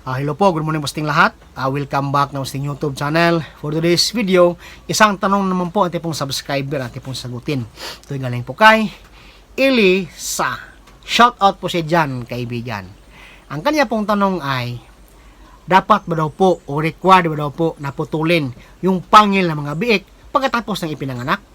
Ah, hello po, good morning posting lahat. Ah, welcome back na posting YouTube channel. For today's video, isang tanong naman po ating pong subscriber ating pong sagutin. Ito galing po kay Ili Sa. Shout out po siya dyan, kaibigan. Ang kanya pong tanong ay, dapat ba daw po o required ba daw po na yung pangil ng mga biik pagkatapos ng ipinanganak?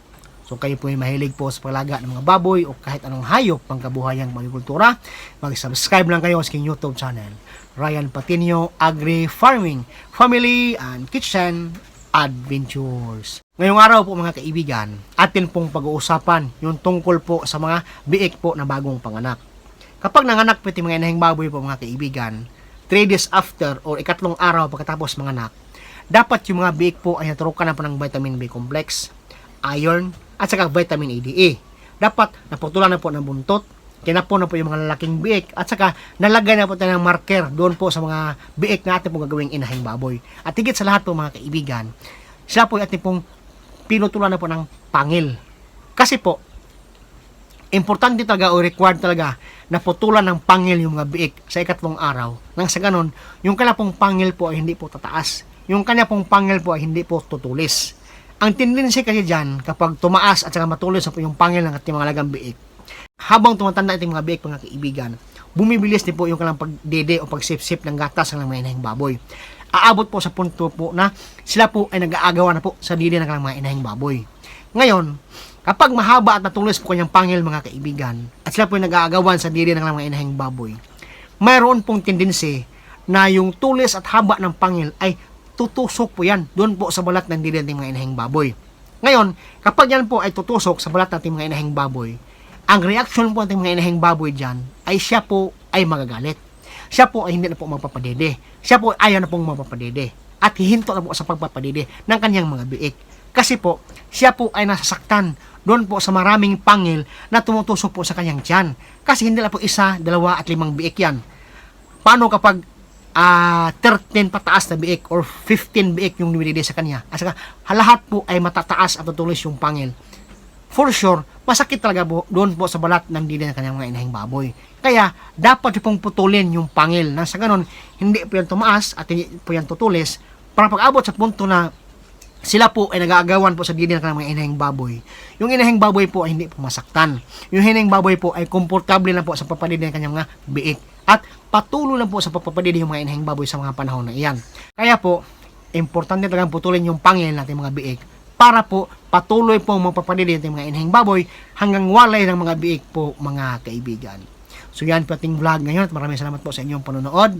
So kayo po ay mahilig po sa palaga ng mga baboy o kahit anong hayop pang kabuhayang magkultura, mag-subscribe lang kayo sa aking YouTube channel. Ryan Patinio Agri Farming, Family and Kitchen Adventures. Ngayong araw po mga kaibigan, atin pong pag-uusapan yung tungkol po sa mga biik po na bagong panganak. Kapag nanganak po mga inahing baboy po mga kaibigan, 3 days after or ikatlong araw pagkatapos manganak, dapat yung mga biik po ay naturukan na po ng vitamin B complex, iron, at saka vitamin A, D, E. Dapat naputulan na po ng buntot, kinapon na po yung mga lalaking biik, at saka nalagay na po tayo ng marker doon po sa mga biik na ating gagawing inahing baboy. At higit sa lahat po mga kaibigan, sila po ay ating pong pinutulan na po ng pangil. Kasi po, importante talaga o required talaga na putulan ng pangil yung mga biik sa ikatlong araw. Nang sa ganon, yung kanya pangil po ay hindi po tataas. Yung kanya pangil po ay hindi po tutulis. Ang tendency kasi dyan, kapag tumaas at saka matulis po yung pangil ng ating mga lagang biik, habang tumatanda itong mga biik mga kaibigan, bumibilis din po yung kanilang pagdede o pagsipsip ng gatas ng mga inahing baboy. Aabot po sa punto po na sila po ay nag-aagawa na po sa dili ng kanilang mga inahing baboy. Ngayon, kapag mahaba at matulis po kanyang pangil mga kaibigan, at sila po ay nag-aagawan sa dili ng kanilang mga inahing baboy, mayroon pong tendency na yung tulis at haba ng pangil ay tutusok po yan doon po sa balat ng dili ng mga inahing baboy. Ngayon, kapag yan po ay tutusok sa balat ng mga inahing baboy, ang reaction po ng mga inahing baboy dyan ay siya po ay magagalit. Siya po ay hindi na po magpapadede. Siya po ay ayaw na pong magpapadede. At hihinto na po sa pagpapadede ng kanyang mga biik. Kasi po, siya po ay nasasaktan doon po sa maraming pangil na tumutusok po sa kanyang tiyan. Kasi hindi na po isa, dalawa at limang biik yan. Paano kapag ah 13 pataas na biik or 15 biik yung nilide sa kanya? At saka, lahat po ay matataas at tutulis yung pangil for sure, masakit talaga po doon po sa balat ng dili ng kanyang mga inahing baboy. Kaya, dapat pong putulin yung pangil. Nang sa ganon, hindi po yan tumaas at hindi po yan tutulis para pag-abot sa punto na sila po ay nag-aagawan po sa dili ng mga inahing baboy. Yung inahing baboy po ay hindi po masaktan. Yung inahing baboy po ay komportable na po sa papadidi ng kanyang mga biik. At patuloy lang po sa pagpapadidi yung mga inahing baboy sa mga panahon na iyan. Kaya po, importante talagang putulin yung pangil natin mga biik para po patuloy pong magpapadili ng mga inahing baboy hanggang walay ng mga biik po mga kaibigan. So yan po ating vlog ngayon at maraming salamat po sa inyong panonood.